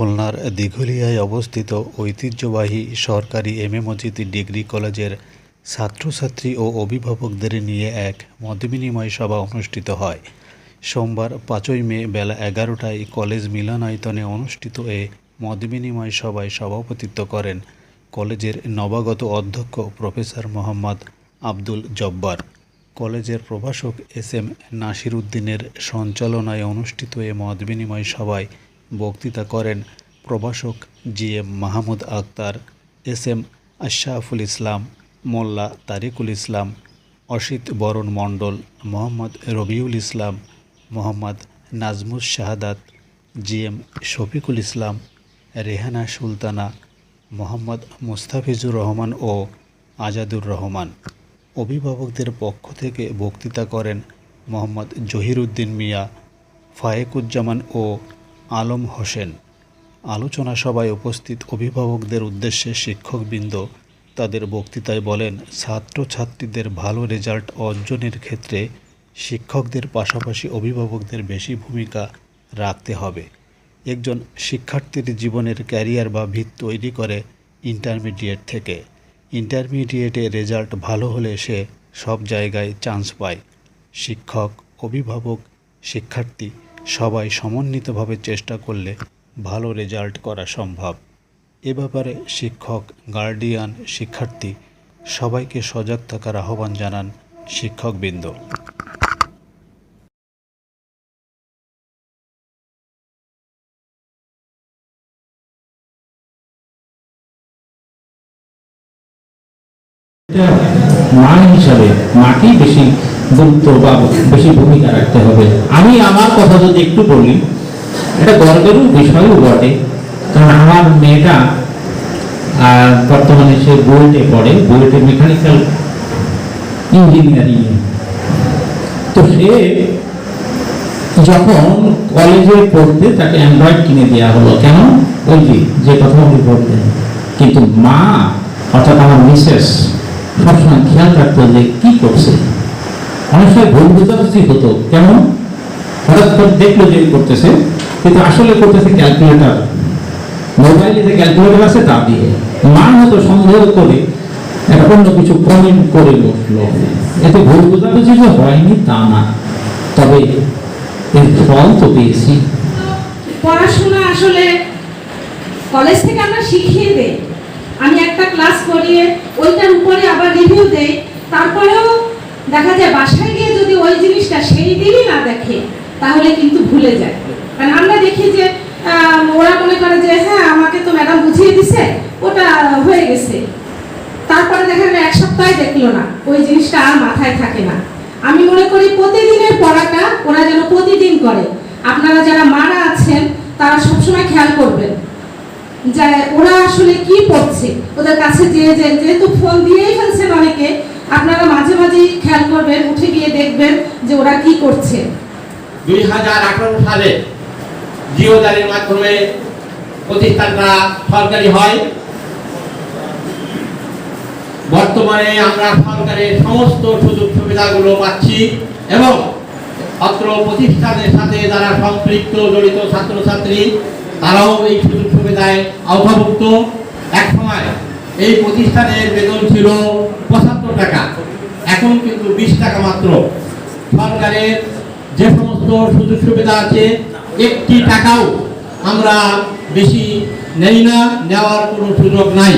খুলনার দিঘলিয়ায় অবস্থিত ঐতিহ্যবাহী সরকারি এম এ মজিদ ডিগ্রি কলেজের ছাত্রছাত্রী ও অভিভাবকদের নিয়ে এক মতবিনিময় সভা অনুষ্ঠিত হয়। সোমবার পাঁচই মে বেলা এগারোটায় কলেজ মিলনায়তনে অনুষ্ঠিত এ মতবিনিময় সভায় সভাপতিত্ব করেন কলেজের নবাগত অধ্যক্ষ প্রফেসর মোহাম্মদ আব্দুল জব্বার। কলেজের প্রভাষক এস এম নাসির উদ্দিনের সঞ্চালনায় অনুষ্ঠিত এ মতবিনিময় সভায় বক্তৃতা করেন প্রভাষক G M Mahmud Akhtar S M Ashraful Islam, Molla Tarikul Islam, Asit Baran Mondal, Mohammad Rabiul Islam, Mohammad Nazmus Shahadat G M Shafiqul Islam, Rehana Sultana, Mohammad Mustafizur Rahman ও আজাদুর রহমান। অভিভাবকদের পক্ষ থেকে বক্তৃতা করেন মোহাম্মদ জহিরুদ্দিন মিয়া, ফায়েকুজ্জামান ও আলম হোসেন। আলোচনা সভায় উপস্থিত অভিভাবকদের উদ্দেশ্যে শিক্ষকবৃন্দ তাদের বক্তৃতায় বলেন, ছাত্রছাত্রীদের ভালো রেজাল্ট অর্জনের ক্ষেত্রে শিক্ষকদের পাশাপাশি অভিভাবকদের বেশি ভূমিকা রাখতে হবে। একজন শিক্ষার্থীর জীবনের ক্যারিয়ার বা ভিত তৈরি করে ইন্টারমিডিয়েট থেকে। ইন্টারমিডিয়েটে রেজাল্ট ভালো হলে সে সব জায়গায় চান্স পায়। শিক্ষক, অভিভাবক, শিক্ষার্থী সবাই সমন্বিতভাবে চেষ্টা করলে ভালো রেজাল্ট করা সম্ভব। এ ব্যাপারে শিক্ষক, গার্ডিয়ান, শিক্ষার্থী সবাইকে সজাগ থাকার আহ্বান জানান শিক্ষকবৃন্দ। মা হিসাবে মাকেই বেশি গুরুত্ব বা বেশি ভূমিকা রাখতে হবে। আমি আমার কথা যদি একটু বলি, এটা গর্বেরও বিষয়ও বটে। কারণ আমার মেয়েটা বর্তমানে সে বুয়েটে পড়ে, বুয়েটে মেকানিক্যাল ইঞ্জিনিয়ারিং। তো সে যখন কলেজে পড়তে তাকে অ্যান্ড্রয়েড কিনে দেওয়া হলো। কেন? ওই যে যে কথা উনি বললেন। কিন্তু মা, অর্থাৎ আমার মিসেস সবসময় খেয়াল রাখতো যে কি করছে। অনেক সময় ভুল বোঝাবুঝি হতো। কেমন? হঠাৎ করে দেখল যে করতেছে, কিন্তু আসলে করতেছে ক্যালকুলেটার মোবাইলে যে ক্যালকুলেটার আছে, তা দিয়ে। মা হয়তো সন্দেহ করে অন্য কিছু কমেন্ট করে বসল। এতে ভুল বোঝাবুঝি যে হয়নি, তা না। তবে এর ফল তো পেয়েছি। পড়াশোনা আসলে কলেজ থেকে আমরা শিখিয়ে একটা ক্লাস করিয়ে ওইটার উপরে আবার রিভিউ দেই, তারপরেও দেখা যায় বাসায় গিয়ে যদি ওই জিনিসটা সেই দিনই না দেখে, তাহলে কিন্তু ভুলে যায়। কারণ আমরা দেখি যে ওরা মনে করে যে হ্যাঁ আমাকে তো ম্যাডাম বুঝিয়ে দিছে, ওটা হয়ে গেছে। তারপরে দেখা গেল এক সপ্তাহে দেখল না, ওই জিনিসটা আর মাথায় থাকে না। আমি মনে করি প্রতিদিনের পড়াটা ওরা যেন প্রতিদিন করে। আপনারা যারা মারা আছেন, তারা সবসময় খেয়াল করবেন। যে ওরা আসলে কি পড়ছে ওদের কাছে যে যে যেহেতু ফোন দিয়েই ফেলছেন অনেকে আপনারা মাঝে মাঝেই খেয়াল করবেন, উঠে গিয়ে দেখবেন যে ওরা কি করছে। দুই হাজার আঠারো সালে জিওদারের মাধ্যমে প্রতিষ্ঠানটা সরকারি হয়। বর্তমানে আমরা সরকারের সমস্ত সুযোগ সুবিধাগুলো পাচ্ছি এবং অত্র প্রতিষ্ঠানের সাথে যারা সম্পৃক্ত, জড়িত ছাত্রছাত্রী তারাও এই সুযোগ সুবিধায় আওতাভুক্ত এক সময় এই প্রতিষ্ঠানের বেতন ছিল পঁচাত্তর টাকা। এখন কিন্তু বিশ টাকা মাত্র। সরকারের যে সমস্ত সুযোগ সুবিধা আছে, একটি টাকাও আমরা বেশি নেই না, নেওয়ার কোনো সুযোগ নাই।